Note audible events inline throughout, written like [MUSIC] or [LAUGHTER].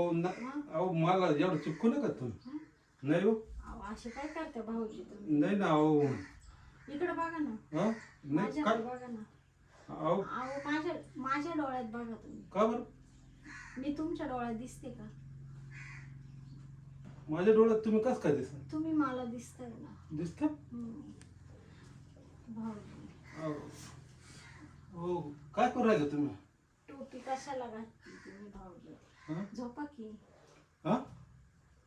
अहो ना अहो मला एवढं चिपकू नका तुम्ही. नाही हो. अहो, असे काय करते भाऊजी तुम्ही? नाही ना अहो. इकडे बघा ना. हा? नाही माझ्याकडे काय? बघा ना. अहो. अहो माझ्या माझ्या डोळ्यात बघा तुम्ही. का बरं? मी तुमच्या डोळ्यात दिसते का? माझ्या डोळ्यात तुम्ही कस काय दिसा तुम्ही मला दिसताय ना? दिसत? हम्म. भाऊजी. हो काय करू राहिले तुम्ही? टोपी कशाला घातली तुम्ही भाऊजी? झोपा की. हा?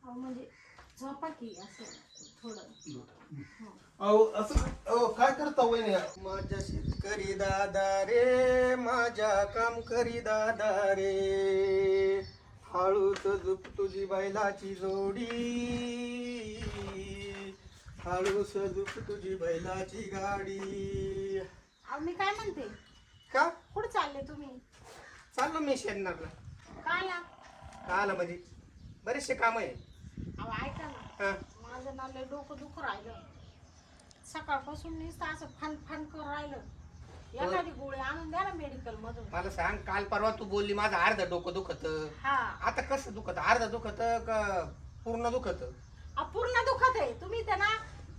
अहो म्हणजे झोपा की असं थोडं. अहो असं अहो काय करता वहिनी? माझ्या शेतकरी दादा रे माझ्या काम करी दादा रे. हळूच झुप तुझी बैलाची जोडी. हळूच झुप तुझी बैलाची गाडी. अहो मी काय म्हणते? का? कुठं चालले तुम्ही? चाललो मी शेणनारला काय का आलं म्हणजे? बरेचसे काम आहे. अहो ऐका ना. हा. माझं ना लय डोकं दुखू राहिलं. सकाळपासून नुसतं असं फन फन करून राहिलं. एखादी गोळी आणून द्या ना मेडिकल मधून मला सांग काल परवा तू बोलली माझं अर्ध डोकं दुखत. हा. आता कसं दुखत? अर्ध दुखत का पूर्ण दुखत? अहो, पूर्ण दुखत आहे. तुम्ही तर ना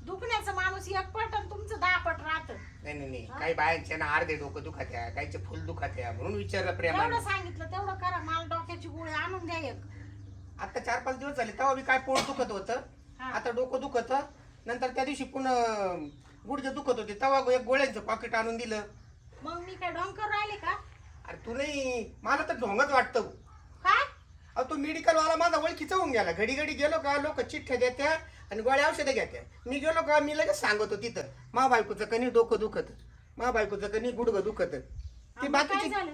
दुखण्याचं माणूस एक पट आणि तुमचं दहा पट राहत. नाही नाही नाही. काही बायांचे ना अर्धे डोकं दुखत आहे काहीचे फुल दुखत आहे म्हणून विचारलं प्रेमाने. तेवढं सांगितलं तेवढं करा. मला डोक्याची गोळी आणून द्या एक. आता चार पाच दिवस झाले तेव्हा मी काय पोट दुखत होतं. हा. आता डोकं दुखत. नंतर त्या दिवशी पुन्हा गुडघे दुखत होते. तेव्हा एक गोळ्यांचं पॉकेट आणून दिलं. मग मी काय डोंकर राहिले का? अरे तू नाही मला तर ढोंगच वाटतं. काय? अहो तो मेडिकल वाला माझा ओळखीचा होऊन गेला. घडी घडी गेलो का लोक चिठ्ठ्या देत्या. आणि गोळ्या औषधं घेत्या मी गेलो का मी लगेच सांगतो तिथं. मा बायकोचं कणी डोकं दुखत. मा बायकोचं कणी गुडघं दुखत. ती काय बाकीची झालं?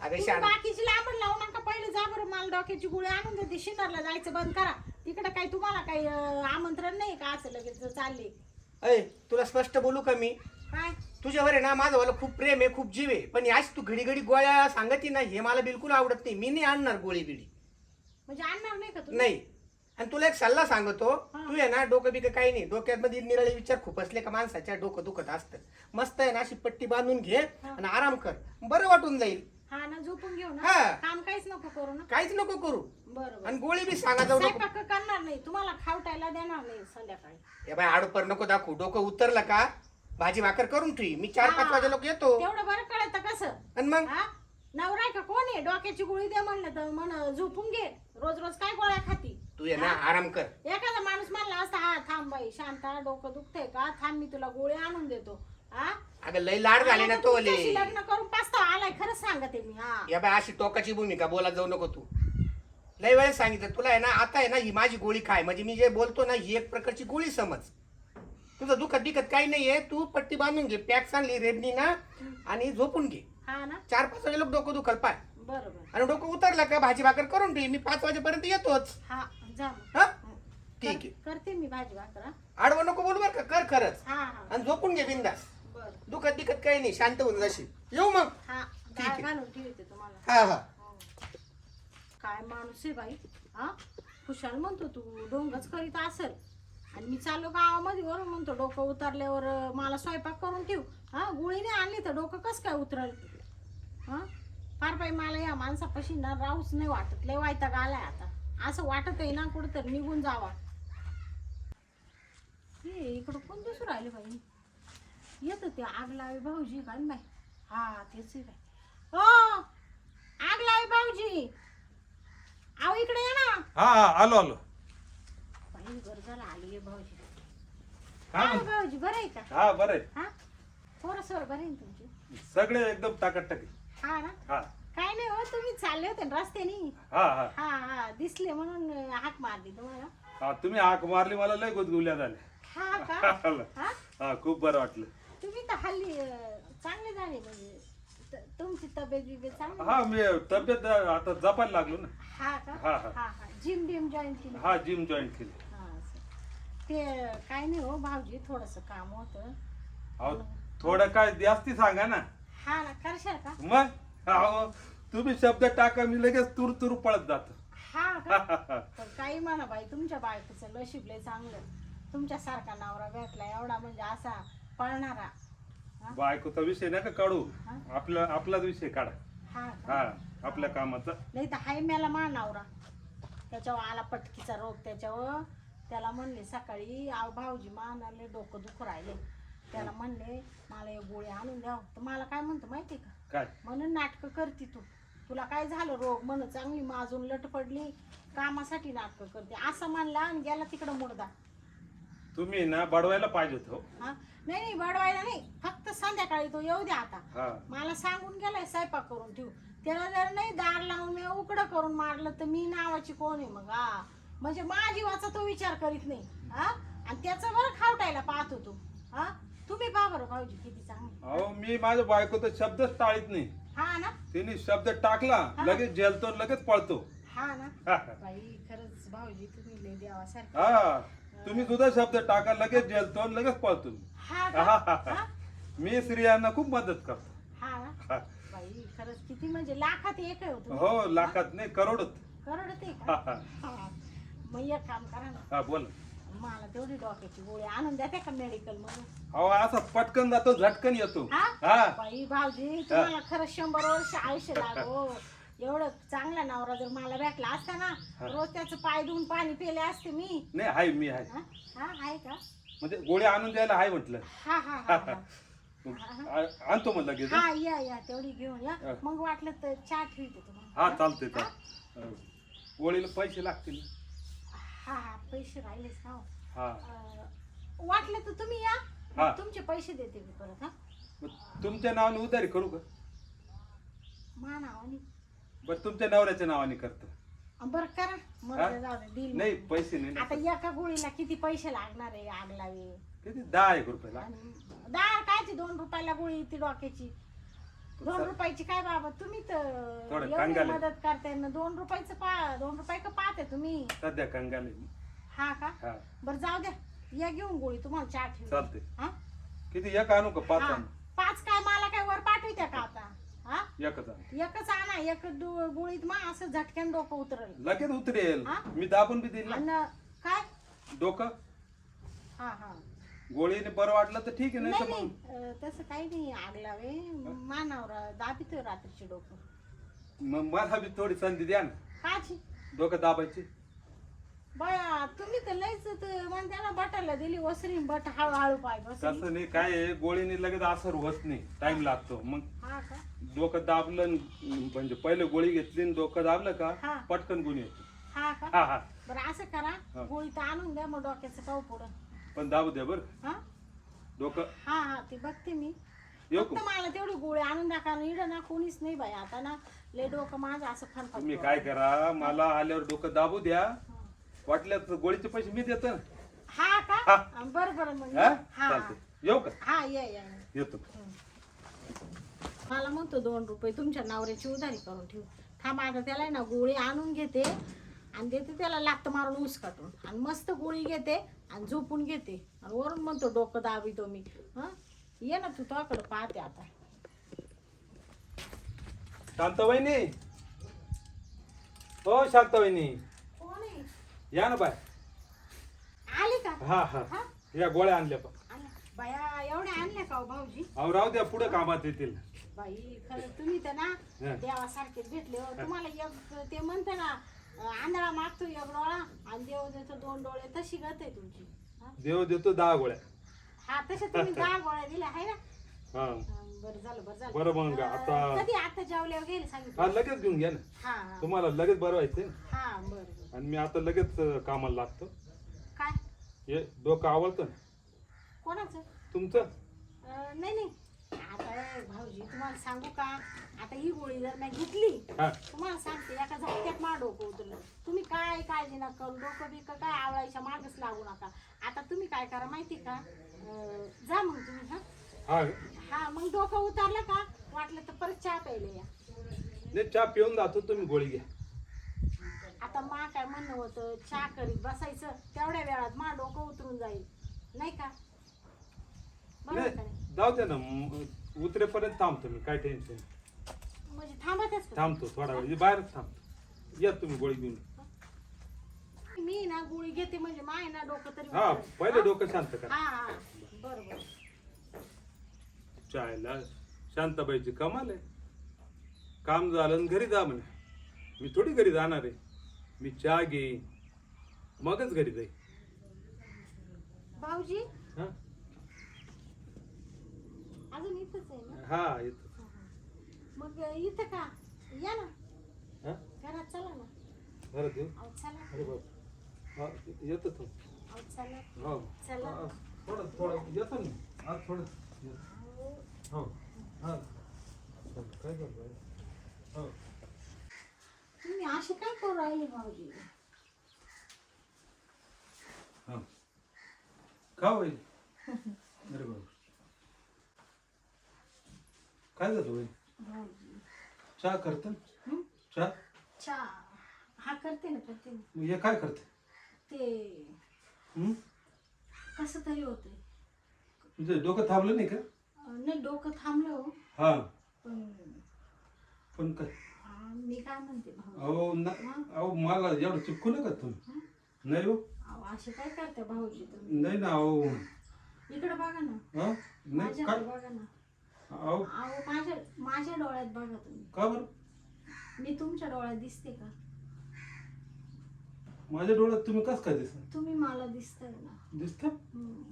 अरे तुम्ही शान. बाकीची लांबड लावू नका. पहिले जा बरं मला डोक्याची गोळी आणून देते शिनारला जायचं बंद करा. तिकडे काही तुम्हाला काही अं, आमंत्रण नाही का? असं लगेच चालले. अय तुला स्पष्ट बोलू का मी? काय? तुझ्यावर आहे ना माझं खूप प्रेम आहे खूप जीव आहे. पण आज तू घडी घडी गोळ्या सांगती ना हे मला बिलकुल आवडत नाही. मी नाही आणणार गोळी बिडी म्हणजे आणणार नाही का तुम्ही? नाही. आणि तुला एक सल्ला सांगतो तू आहे ना डोकं बिकं काही नाही. डोक्यात मध्ये निराळे विचार खूप असले का माणसाच्या डोकं दुखत असतं. मस्त आहे ना अशी पट्टी बांधून घे आणि आराम कर. बरं वाटून जाईल. हा ना झोपून घेऊ ना. हा. काम काहीच नको करू ना. काहीच नको करू. बरोबर. आणि गोळी बी सांगा जाऊ नको. स्वयंपाक करणार नाही. तुम्हाला खावटायला देणार नाही संध्याकाळी. हे बाय आडूपर नको दाखवू. डोकं उतरलं का भाजी भाकर करून ठेवी. मी चार पाच हा. वाजे लोक येतो. तेवढं बरं कळतं कसं. आणि मग? हा? नवरा आहे का? कोण आहे? डोक्याची गोळी दे म्हणलं तर म्हण झोपून घे. रोज रोज काय गोळ्या खाती? तू आहे ना आराम कर. एखादा माणूस म्हणला असता हा थांब बाई शांता डोकं दुखतंय का? थांब मी तुला गोळी आणून देतो. हा? अगं लय लाड झाले ना तो तुमच्याशी लग्न करून पाचता आलाय खरंच सांगते मी हा. या बाय अशी टोकाची भूमिका बोला जाऊ नको तू. लय वेळेस सांगितलं तुला आहे ना आता आहे ना ही माझी गोळी खाय. म्हणजे मी जे बोलतो ना ही एक प्रकारची गोळी समज. तुझं दुखत बिकत काही नाहीये तू पट्टी बांधून घे पॅक चांगली रेडनी ना आणि झोपून घे. हा ना? चार पाच वाजे लोक डोकं दुखल पाय. बरोबर. आणि डोकं उतरलं का भाजी भाकर करून ठेवी मी पाच वाजेपर्यंत येतोच. हा. हा? ठीक आहे. कर- करते मी भाजी भाकर. आडवं नको बोलू बरं का. कर खरंच. हा हा. आणि झोपून घे बिंदास बर. दुखत बिकत काही नाही. शांत होऊन जाशील. येऊ मग. हा ठीक डाळ आहे. घालून ठेवते तुम्हाला. हा हा. हो. काय माणूस आहे बाई? हा? खुशाल म्हणतो तू. डोंगच करीत असेल. आणि मी चाललो गावामध्ये वरून म्हणतो डोकं उतरल्यावर अं, मला स्वयंपाक करून ठेव. हा गोळी नाही आणली तर डोकं कसं काय उतरल? हा? फार बाई मला या माणसापाशी ना राहूच नाही वाटत. लय वायताग आलाय आता. असं वाटत आहे ना कुठंतरी निघून जावा. हे इकडं कोण दिसू राहिले बाई? येत ते आग लावे भाऊजी काय बाई? हा तेच आहे बाई. हो आग लावे भाऊजी. आव इकडे ये ना. हा हा आलो आलो. बाई बरं झालं आली भाऊजी. काय काय म्हणतो? भाऊजी बरं आहे का? हा बरं आहे. हा? पोरं सर बरे आहे ना तुमची? सगळे एकदम टाकाटकी हा ना? हा. काय नाही हो तुम्ही चालले होते ना रस्त्याने. हा हा. हा हा दिसले म्हणून हाक मारली तुम्हाला. हा तुम्ही हाक मारली मला लय गुदगुल्या झाल्या. हा का? [LAUGHS] हा हा? खूप बरं वाटलं. तुम्ही तर हल्ली अं, चांगले झाले म्हणजे त- तुमची तब्येत बिब्येत चांगली हा मी तब्येत आता जपायला लागलो ना. हा का? हा, हा. हा हा. जिम बिम जॉईन केली? हा जिम जॉईन केली. हा, असं. ते काय नाही हो भाऊजी थोडस काम होतं. अहो थोडं काय जास्ती सांगा ना. हा ना करशाल का? मग? अहो तुम्ही शब्द टाका मी लगेच तुर तुर पळत जातो. हा का? [LAUGHS] पण काही म्हणा बाई तुमच्या बायकोचं नशीब लय चांगलं. तुमच्यासारखा नवरा भेटला एवढा म्हणजे असा पळणारा. बायकोचा विषय नका काढू? हा? आपला आपलाच विषय काढा. हा का? हा आपल्या कामाचा. नाही तर हाय मेला मा नवरा. त्याच्यावर आला पटकीचा रोग त्याच्यावर त्याला म्हणले सकाळी आव भाऊजी मानाले डोकं दुखू राहिले. त्याला म्हणले मला एक गोळी आणून द्या. तर मला काय म्हणतो माहिती का? काय? म्हणून नाटकं करते तू. तुला काय झालं रोग? म्हण चांगली माजून लट पडली. कामासाठी नाटकं करते. असं म्हणला आणि गेला तिकडं मुर्दा. तुम्ही ना बडवायला पाहिजे होते हो. हा? नाही नाही बडवायला नाही. फक्त संध्याकाळी तो येऊ द्या आता. हा. मला सांगून गेलाय स्वयंपाक करून ठेवू. त्याला जर नाही दार लावून मी उकडं करून मारलं तर मी नावाची कोण आहे मग? हा. म्हणजे माझ्या जीवाचा तो विचार करीत नाही. हा? आणि त्याचं बरं खावटायला पाहत होतो हा? तुम्ही पहा बरं भाऊजी किती चांगले अहो मी माझ्या बायको तर शब्दच टाळीत नाही हा ना तिने शब्द टाकला हा. लगेच जेलतो लगेच पळतो हा ना [LAUGHS] हा बाई खरंच भाऊजी तुम्ही लय देवासारखे हा. तुम्ही सुद्धा शब्द टाका लगेच जेलतो लगेच पळतो हा हा, का? हा, हा. हा? मी स्त्रियांना खूप मदत करतो हा ना हा. बाई खरंच किती म्हणजे लाखात एक आहे होतो हो लाखात नाही करोडत करडत हा, हा. हा. मग एक काम करा ना हा बोल मला तेवढी डोक्याची गोळी. आणून द्या का मेडिकल मधून? अहो असा पटकन जातो झटकन येतो. हा? हा. बाई भाऊजी तुम्हाला खरं शंभर वर्ष आयुष्य लागो. एवढं चांगला नवरा जर मला भेटला असता ना. रोज त्याचं पाय धुवून पाणी पिले असते मी. नाही हाय मी आहे हा? हा, आहे का? म्हणजे गोळी आणून द्यायला हाय म्हटलं. हा हा हा हा. [LAUGHS] आ- आणतो मग लगेच हा या या तेवढी घेऊन या. हा. मग वाटलं तर चहा ठेवते तुम्हाला. हा चालते चाल. गोळीला पैसे लागतील. हा हा पैसे राहिलेच ना हो. हा. अं, वाटलं तर तुम्ही या हा. तुमचे पैसे देते मी परत हा. मग तुमच्या नावाने उधारी करू का? मा नावाने. बरं तुमच्या नवऱ्याच्या नावाने करतो. अं, बरं करा. मग? जाऊ दे deal नाही मग. पैसे नाही आता एका गोळीला किती पैसे लागणार आहे आग लावे किती? दहा एक रुपयाला आणि दहा कायची दोन रुपयाला गोळी ती डोक्याची. दोन रुपयाची काय बाबा? तुम्ही तर थोडं एवढी कंगाल आहे. मदत करताय ना. दोन रुपयाचं पा दोन रुपये का पाहते तुम्ही? सध्या कंगाले हा का? हा. बरं जाऊ द्या. या घेऊन गोळी तुम्हाला चहा ठेव चालते हा? किती? एक आणू का पाच हा. आणू? पाच काय? मला काय वर पाठवित्या का आता? हा? एकच आणू. एकच आणा. एक गोळीत मा असं झटक्यान डोकं उतरल. लगेच उतरेल. हा? मी दाबून बी देईल ना. आणि काय? डोकं? हा हा. गोळीने बरं वाटलं तर ठीक आहे नाही नाही तर नाही मग. अं, तसं काही नाही आग लावे मानावर दाबितो रात्रीचे डोकं. मग मला बी थोडी संधी द्या ना. काची डोकं दाबायची. बया तुम्ही तर लयच त- ना बटाला दिली वसरी बट हळूहळू पाय बस तसं नाही काय आहे, गोळीने लगेच असर होत नाही. टाइम लागतो. मग हा का? डोकं दाबलं न- म्हणजे पहिले गोळी घेतली आणि डोकं दाबलं हा. का पटकन गुण येतो. हा का? हा हा. बरं असं करा. हा. गोळी तर आणून द्या मग डोक्याचं पाऊ पुढं. पण दाबू द्या बरं. हा? डोकं. हा हा ते बघते मी. येऊ फक्त का? मला तेवढी गोळी आणून कारण इकडं ना कोणीच नाही बाई. आता ना लय डोकं माझं असं तुम्ही काय करा? मला आल्यावर डोकं दाबू द्या. वाटलं तर गोळीचे पैसे मी देतो ना हा. का. बरं बरं मग. हा? हा चालते येऊ का? हा या या या. येतो. मला म्हणतो दोन रुपये तुमच्या नवऱ्याची उधारी करून ठेवू. थांब आता त्याला आहे ना गोळी आणून घेते. आणि देते त्याला लात मारून ऊस काटून. आणि मस्त गोळी घेते. आणि झोपून घेते. आणि वरून म्हणतो डोकं दाबितो मी. हा? ये ना तू तुझ्याकडे पाहते आता. शांतवहिनी हो शांतवहिनी कोण आहे? या ना बाय आली का? हा हा. हा? या गोळ्या आणल्या पण. बाया एवढ्या आणल्या का हो भाऊजी? अहो राहू द्या पुढे कामात येतील. बाई खरं तुम्ही तर ना हा. देवासारखेच भेटले हो. तुम्हाला एक ते म्हणते ना आंधळा मागतो एक डोळा आणि देव देतो दोन डोळे तशी गत आहे तुमची. हा? देव देतो दहा गोळ्या. हा तसे तुम्ही दहा गोळ्या दिल्या आहे ना? हा. हा, बरं झालं बरं झालं. बरं मग आता- कधी आता जेवल्यावर गेले हा सांगितलं लगेच घेऊन घ्या ना. हा हा. तुम्हाला लगेच बरं व्हायचंय ना. हा बरं बरं. आणि मी आता लगेच अं, कामाला लागतो. काय? हे डोकं आवडतं ना? कोणाचं? तुमचं? अं, नाही नाही. भाऊजी तुम्हाला सांगू का? आता ही गोळी जर मी घेतली हा. तुम्हाला सांगते एका झटक्यात मा डोकं उतरलं तुम्ही काय काळजी नका करू डोकं बिकं काय आवळायच्या मागच लागू नका. आता तुम्ही काय करा माहिती का? अं, जा मग तुम्ही हा? हा. हा मग डोकं उतरलं का? वाटलं तर परत चहा प्यायला या. नाही चहा पिऊन जातो तुम्ही गोळी घ्या. आता मा काय म्हणणं होतं चहा करीत बसायचं तेवढ्या वेळात मा डोकं उतरून जाईल. नाही का? बरोबर का नाही? नाही जाऊ द्या ना म- उतरेपर्यंत थांबतो मी काय टेन्शन म्हणजे थांबतच का? थांबतो थोडा वेळ बाहेरच थांबतो. या तुम्ही गोळी घेऊन. मी ना गोळी घेते म्हणजे माय ना डोकं तरी हा उतरेल. पहिले? डोकं शांत करा. हा हा. बरोबर. चायला शांताबाईची कमाल आहे. काम झालं आणि घरी जा म्हणे. मी थोडी घरी जाणार आहे. मी चहा घेईन. मगच घरी जाईन. भाऊजी? हा? अजून इथंच आहे ना? हा मग इथं का? या ना. हा? घरात चला ना. बरं देऊ अहो चला. अरे बाप. हा येतो तो. अहो चला. हो. चला. हा, थोडं थोडं. येतो ना. थोडं. येतो. हो. हा. काय करतोय हो. तुम्ही असे काय करू राहिले भाऊजी? हा. का होईल? अरे बाबा काय झालं भाऊजी चहा करते हं? चहा? चहा. हा करते ना करते ना. मग हे काय करते? ते हं? कसं तरी होतंय. तुझं डोकं थांबलं नाही का? अं, नाही डोकं थांबलं हो. हा. पण पण काय? मी काय म्हणते भाऊ? अहो ना अहो मला एवढं चिपकू नका तुम्ही. नाही हो. अहो असे काय करते भाऊजी तुम्ही? नाही ना अहो. इकडे बघा ना. हा? नाही माझ्याकडे काय? बघा ना. अहो. अहो माझ्या माझ्या डोळ्यात बघा तुम्ही. का बरं? मी तुमच्या डोळ्यात दिसते का? माझ्या डोळ्यात तुम्ही कस काय दिसा तुम्ही मला दिसताय ना? दिसत? हम्म.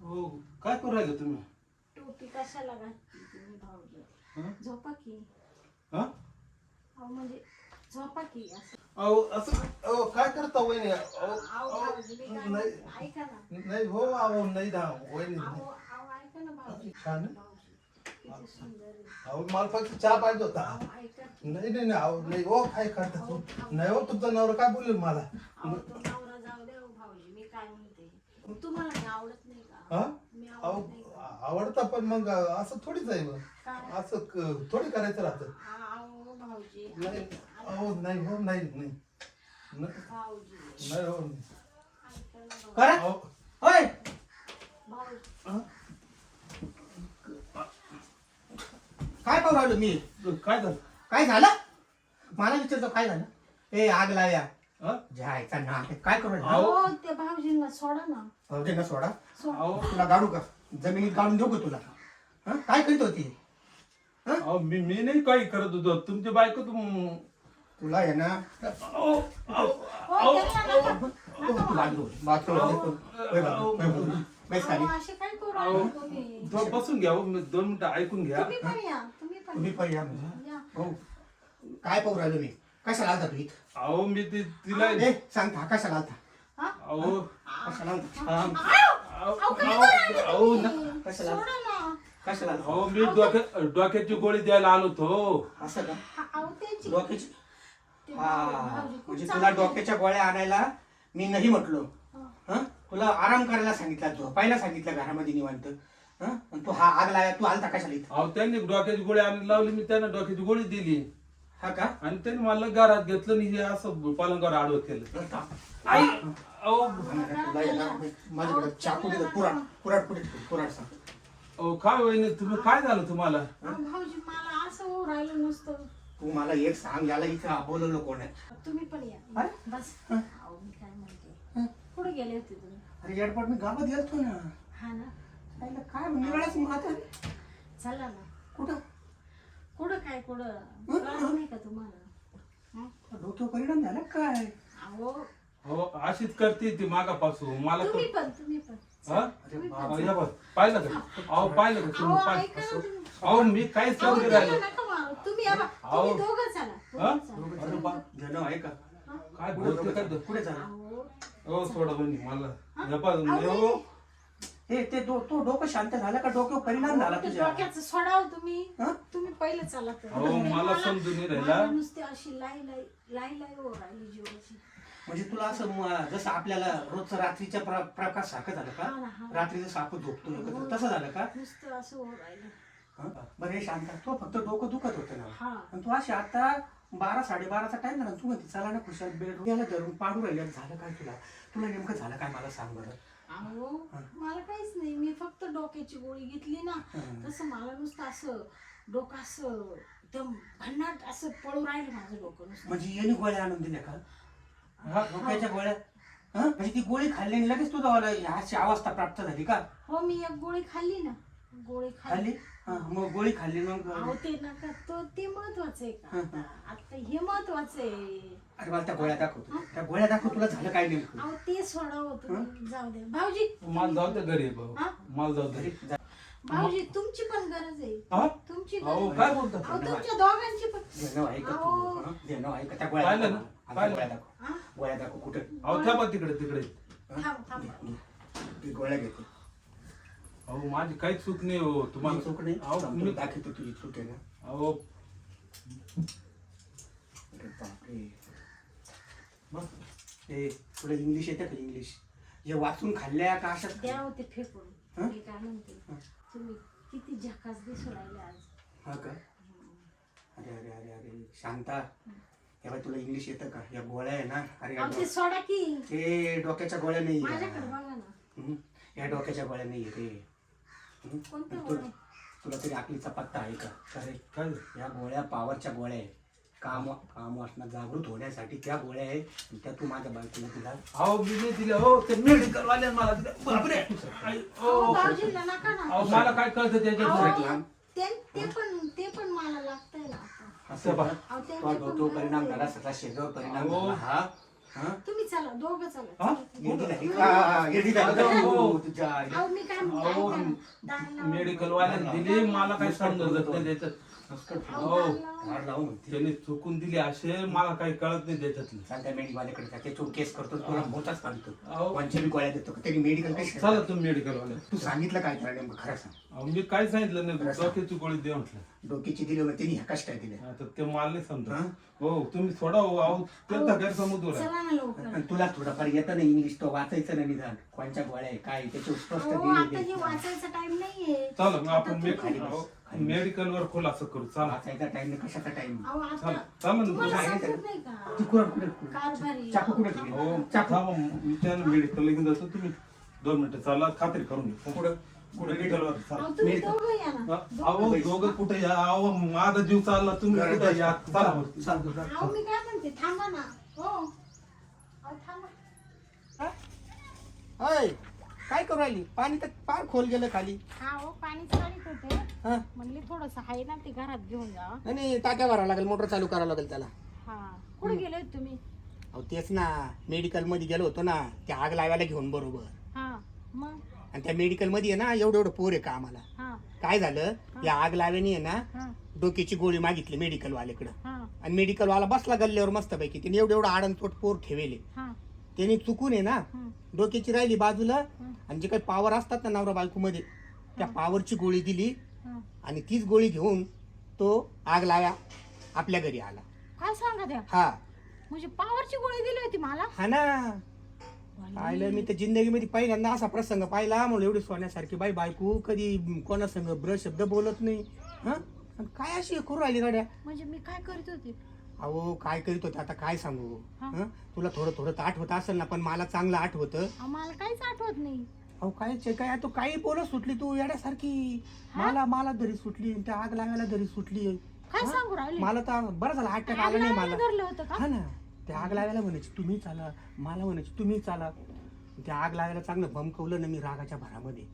हो काय करू राहिले तुम्ही? टोपी कशाला घातली तुम्ही भाऊजी? हा? झोपा की? हा? अहो म्हणजे झोपा की असं. अहो असं अहो काय करता वहिनी? अहो अहो भाऊजी मी काय नाही म्हणते, ऐका ना. नाही हो अहो नाही वहिनी अहो अहो ऐका ना भाऊजी. छान आहे. भाऊजी किती सुंदर आहे. अहो मला फक्त चहा पाहिजे होता. अहो ऐका. की. नाही नाही नाही अहो नाही हो काय करता नाही हो तुमचा नवरा काय बोलेल मला? अहो तो नवरा जाऊ द्या हो भाऊजी मी काय म्हणते? तुम्हाला मी आवडत नाही का? मी अहो आवडत नाही का? आवडता पण मग असं थोडीच आहे मग. काय? असं क- थोडी करायचं राहतं. अहो भाऊजी. नाही. अहो नाही हो नाही नाही. हो करा. होय. काय पाहू राहिलो मी? काय झालं? काय झालं? मला विचारतो काय झालं? ए आग लाव्या हा? जायचा ना. काय करू राहिला? अहो. ते भाऊजींना सोडा ना. दे ना सोडा. सोडा. अहो. तुला गाडू का? जमिनीत गाडून देऊ का तुला? हं? काय करीत होती? अहो मी मी नाही काही करत होतो. तुमची बायको तुम तुला आहे ना अहो, अहो, बाथरूम अहो, असे काय करू राहिले तुम्ही बसून घ्या हो, मी दोन मिनिटं ऐकून घ्या तुम्ही पण या तुम्ही पण तुम्ही पण या म्हणजे. या हो काय पाहू राहिलो मी कशाला आलता तू इथं अहो मी ती तिला ए सांगता कशाला आलता अहो कशाला आलता हा, अहो, अहो, काय अहो, अहो, तुम्ही? ना- कशाला? सोडा ना कशाला आलता अहो मी डोक्या डोक्याची गोळी द्यायला आलो होतो असं का हा, अहो त्यांची डोक्याची ते हा भाऊजी खूप म्हणजे तुला चांगले. डोक्याच्या गोळ्या आणायला मी नाही म्हटलो. हा. तुला आराम करायला सांगितलं झोपायला सांगितलं घरामध्ये निवांत. हं? आणि तू हा आग लाया तू आलता कशाला इथं? अहो त्यांनी डोक्याची गोळी आणून लावली मी त्यांना डोक्याची गोळी दिली. हा का? आणि त्यांनी मला घरात घेतलं आणि हे असं पलंगावर आडवं केलं. आई अहो. तुला माझ्याकडे चाकू दे पुराट पुराट पुढे ठेव, पुराट सांग. अहो काय वहिनी तुम्ही काय झालं तुम्हाला? अहो, भाऊजी मला असं होऊ राहिलं नसतं. तू मला एक सांग याला इथं बोलवलं कोण आहे? तुम्ही पण या. अरे? बस. अहो मी काय म्हणते? कुठे गेले होते तुम्ही? अरे एअरपोर्ट मी गावात गेलतो ना. हा ना. त्याला काय निराळाच माता चला ना. कुठं? कुठं काय कुठं? कळत नाही का तुम्हाला? हं? डोक्यावर परिणाम झाला काय? अहो. हो अशीच करते ती मागापासून. मला तर तुम्ही पण तुम्ही पण. हा? तुम्ही पण अहो, या बघ, पाहिलं का? अहो पाहिलं का तुम्ही? अहो पाहिलं ऐका ना तुम्ही. अहो मी काहीच अहो, समजून त्याला राहिलो? नका. तुम्ही या बा. अहो. तुम्ही दोघं चला हा? दोघं चला. अरे बा झालं आहे का काय बोलते काय ते? कुठे झालं अहो, हो सोडा बहिणी मला हे हे हो. हे ते डो- तो डोकं शांत झालं का डोक्यावर परिणाम झाला ते तुझ्या डोक्याचं सोडाव तुम्ही हा? तुम्ही पहिले चला तर. अहो, मला समजून नाही राहिला. मला नुसती अशी लाई लाई लाई लाई हो राहिली जीवाची म्हणजे तुला असं म- जसं आपल्याला रोजचं रात्रीच्या प्र- प्रकाश सारखं झालं हा ना, हा का ना. रात्री जसं आपण झोपतो तसं झालं का नुसतं असं हो राहिलं हं? बरं हे शांत तो फक्त डोकं दुखत होतं ना. हा. आणि तू अशी आता बारा साडेबाराचा टाइम झाला तू म्हणते चला ना खुशाल बेड याला धरून पाडू राहिलं. झालं काय तुला? तुला नेमकं झालं काय? मला सांग बरं. अहो मला काहीच नाही. मी फक्त डोक्याची गोळी घेतली ना. हं. तसं मला नुसतं असं डोकं असं एकदम भन्नाट असं पळू राहिलं माझं डोकं नुसतं. म्हणजे येणे गोळ्या आणून दिल्या का? हा, डोक्याच्या गोळ्या? हं? म्हणजे ती गोळी खाल्ली लगेच तुझा वाला ह्याची अवस्था प्राप्त झाली का? हो मी एक गोळी खाल्ली ना. गोळी खाल्ली. खाल्ली? हा, मग गोळी खाल्ली मग अहो ते नका तो ते महत्वाचं आहे का आता आता हे महत्वाचं आहे अरे मला त्या गोळ्या दाखव त्या गोळ्या दाखव तुला झालं काय नेमकं अहो ते सोडा होतं जाऊ दे भाऊजी माल जाऊ दे घरी भाऊ हा? माल जाऊ दे. भाऊजी तुमची पण गरज आहे हा? तुमची अहो काय आहे. बोलता अहो तुमच्या दोघांची पण देणं अहो. हं? त्या गोळ्या पाहिलं दाखव. ना? पाहिलं. गोळ्या दाखव हा? गोळ्या दाखव कुठं अहो तिकडे तिकडे थांब थांब मी गोळ्या घेतो अहो माझी काहीच चूक नाही हो. तुम्हाला चूक नाही. अहो तुम्ही दाखवतो तुझी चूक आहे ना. अहो. अरे बापरे. ते तुला इंग्लिश येतं का इंग्लिश हे वाचून खाल्ल्या का अशाच द्या होते फेकून. हा? मी काय म्हणते तुम्ही किती झकास दिसू राहिले आज. हा का? अरे अरे अरे अरे. शांता तेव्हा तुला इंग्लिश येतं का? या गोळ्या आहे ना? अरे या अहो ते सोडा की. डो- हे डोक्याच्या गोळ्या नाही माझ्याकडे बघा ना. हं? या डोक्याच्या गोळ्या नाही रे. हं? कोणत्या तु- गोळ्या? तुला तरी आकलीचा पत्ता आहे का? अरे काय? या गोळ्या पावरच्या गोळ्या आहे काम काम वासना जागृत होण्यासाठी त्या गोळ्या आहे आणि त्या तू माझ्या बायकोला दिला. अहो मी नाही दिले हो ते मेडिकल वाले मला दिले बापरे! आई, अहो. ओ. भाऊजीला नका ना. अहो मला काय कळतं त्याच्यात? अहो, ते ते पण ते पण मला लागतंय ना आता. असं अहो, तो परिणाम झाला. सगळा शेगाव परिणाम अहो. झाला हा. तुम्ही चला दोघं चला हा? हो. तुझ्या आई. अहो मी काय म्हणते, अहो, ऐका ना. दान लावा. मेडिकल वाल्याने दिले मला काही समजत नाही त्याच्यात हो. म्हणते. त्याने चुकून दिले असे मला काही कळत नाही त्याच्यातलं. त्या मेडिकलवाल्याकडे जा. त्याच्यावर केस करतो तुला मोठाच अहो. पंचमी गोळ्या देतो. त्यांनी मेडिकल काय चला तुम्ही मेडिकल वाले. तू सांगितलं काय त्याला नेमकं? खरं सांग. मी काय सांगितलं नाही डोक्याची गोळी दे म्हटलं. डोक्याची दिली त्यांनी ह्या कष्ट काय दिले आता ते मला नाही समजा. हा? हो तुम्ही सोडा हो अहो त्यांचा आहे चला ना लवकर. तुला थोडंफार येतं ना इंग्लिश तो वाचायचं नाही निदान. कोणच्या गोळ्या आहे काय त्याच्यावर स्पष्ट अहो आता हे दिलेलं आहे. वाचायचा टाइम नाहीये. चला मग आपण आता खाली तू-. मेडिकल वर खुलासा करू. चला. वाचायचा टाइम कशाचा टाइम अहो आता चला. चला ना. तुम्हाला तुम्ही. समजत नाही का? ती कुठं कुठे? कारभारी. चाकू कुठे ठेवली? हो. चाकू. थांबा, मी त्यानं मेडिकल घेऊन जातो. तुम्ही दोन मिनिटं चला. खात्री करून घे कुठं? मेडिकल वर? अहो चला. तुम्ही मेडिकल. दोघं या ना. हा, अहो दोघं कुठे या? अहो माझा जीव चालला. तुम्ही घरात कुठे या? बस. चला वरती. अहो मी काय म्हणते? थांबा ना. हो. अहो थांबा. काय करू राहिली? पाणी तर फार खोल गेलं खाली. हा हो पाणी चालत होते. हा? म्हणले थोडस आहे ना ते घरात घेऊन जा. आणि टाक्या भरावं लागेल मोटर चालू करावं लागेल त्याला. हा. कुठे गेले होते तुम्ही? अहो तेच ना मेडिकलमध्ये गेलो होतो ना ते आग लावायला घेऊन बरोबर. हा मग? आणि त्या मेडिकलमध्ये आहे ना एवढं एवढं पोर आहे का आम्हाला? हा. काय झालं? या आग लाव्याने आहे ना हा. डोक्याची गोळी मागितली मेडिकल वाल्याकडं. हा. आणि मेडिकल वाला बसला गल्ल्यावर मस्तपैकी. त्याने एवढं एवढं आडनचोट पोर ठेवले. हा. त्याने चुकून आहे ना. डोक्याची राहिली बाजूला. आणि जे काही पावर असतात ना नवरा बायको मध्ये त्या पावरची गोळी दिली हा. आणि तीच गोळी घेऊन तो आग लाव्या आपल्या घरी आला. काय सांगा त्या? हा. म्हणजे पावरची गोळी दिली होती मला? हा ना. पाहिलं मी तर जिंदगीमध्ये पहिल्यांदा असा प्रसंग पाहिला म्हणून एवढी सोन्यासारखी बाई बायको कधी कोणासंग ब्र शब्द बोलत नाही. हा? आणि काय अशी करू राहिली गाड्या? म्हणजे मी काय करत होते? अहो काय करीत होते? आता काय सांगू? हा. हं? तुला थोडं थोडं तर आठवत असेल ना पण मला चांगलं आठवतं. आम्हाला काहीच आठवत नाही. अहो काय चे- काय तू काही बोलत सुटली तू येण्यासारखी मला मला दरी सुटली आणि त्या आग लागायला दरी सुटली. काय हा? सांगू राहिले? मला तर बरं झालं अटॅक आला नाही मला. धरलं होतं का? हा ना. त्या आग लागायला म्हणायची तुम्ही चाला मला म्हणायची तुम्ही चाला त्या आग लागायला चांगलं भमकवलं ना मी रागाच्या भरामध्ये.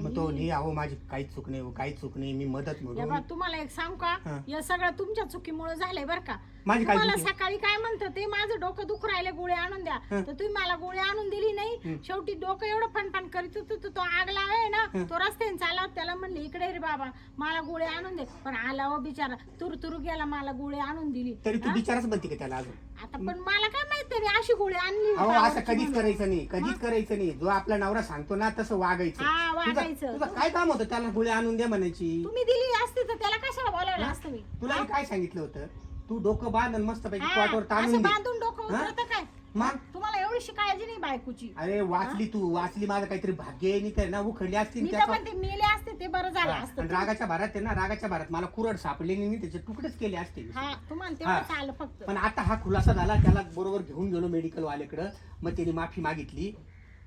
मग तो नाही अहो माझी काहीच चूक नाही हो, काहीच चूक नाही मी मदत बा, म्हणून. तुम्हाला एक सांग का? हा. या सगळं तुमच्या चुकीमुळे झालंय बरं का. माझी काय तुम्हाला चुकी? सकाळी काय म्हणतं ते? माझं डोकं दुख राहिले गोळी आणून द्या. तर तुम्ही मला गोळी आणून दिली नाही. शेवटी डोकं एवढं फणफण करीत होतं तर तो आग लावाय ना तो रस्त्याने चालला त्याला म्हणले इकडे रे बाबा मला गोळी आणून दे. पण आला हो बिचारा तुरु तुरु गेला मला गोळी आणून दिली. तरी तू बिचाराच बनते का त्याला अजून? आता पण मला काय माहीत त्याने अशी गोळी आणली अहो असं कधीच. करायचं नाही कधीच करायचं नाही. जो आपला नवरा सांगतो ना तसं वागायचं. तुझं वागायचं. तुझं काय काम होतं त्याला गोळी आणून दे म्हणायची? तुम्ही दिली असती तर त्याला कशाला बोलावलं असतं मी? तुला मी काय सांगितलं होतं? तू डोकं बांध आणि मस्तपैकी हा, ताणून दे. बांधून डोकं हा? उतरतं काय? मग? तुम्हाला एवढी काळजी नाही बायकोची. अरे वाचली तू वाचली माझं काहीतरी भाग्य नाही तर ना उखडली असती मी ना तर त्याचं म्हणते मेले असते ते बरं झालं आणि असतं. रागाच्या भारात आहे ना रागाच्या भारात मला कुरड सापडली नाही त्याचे तुकडेच केले असते. हा तुम्हाला हा. तेवढं आलं फक्त. पण आता हा खुलासा झाला त्याला बरोबर घेऊन गेलो मेडिकल वाल्याकडं मग त्याने माफी मागितली.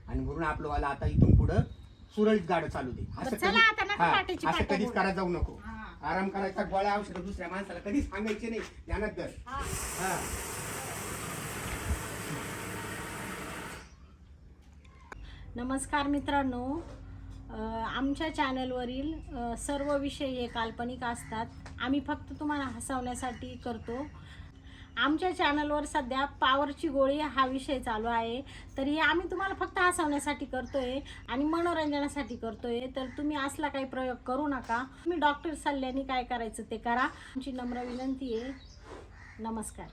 आणि म्हणून आपलं वाला आता इथून पुढं सुरळीत गाडं चालू दे. असं चला कधी- आता नका हा, पाठीची असं कधीच बोलू. करा जाऊ नको. आराम करायचा गोळ्या औषध दुसऱ्या माणसाला कधीच सांगायचे नाही. ध्यानात धर हा. नमस्कार मित्रांनो. आमच्या चॅनलवरील सर्व विषय हे काल्पनिक असतात. आम्ही फक्त तुम्हाला हसवण्यासाठी करतो. आमच्या चॅनलवर सध्या पावरची गोळी हा विषय चालू आहे. तरी आम्ही तुम्हाला फक्त हसवण्यासाठी करतोय आणि मनोरंजनासाठी करतोय. तर तुम्ही असला काही प्रयोग करू नका. तुम्ही डॉक्टर सल्ल्याने काय करायचं ते करा. आमची नम्र विनंती आहे. नमस्कार.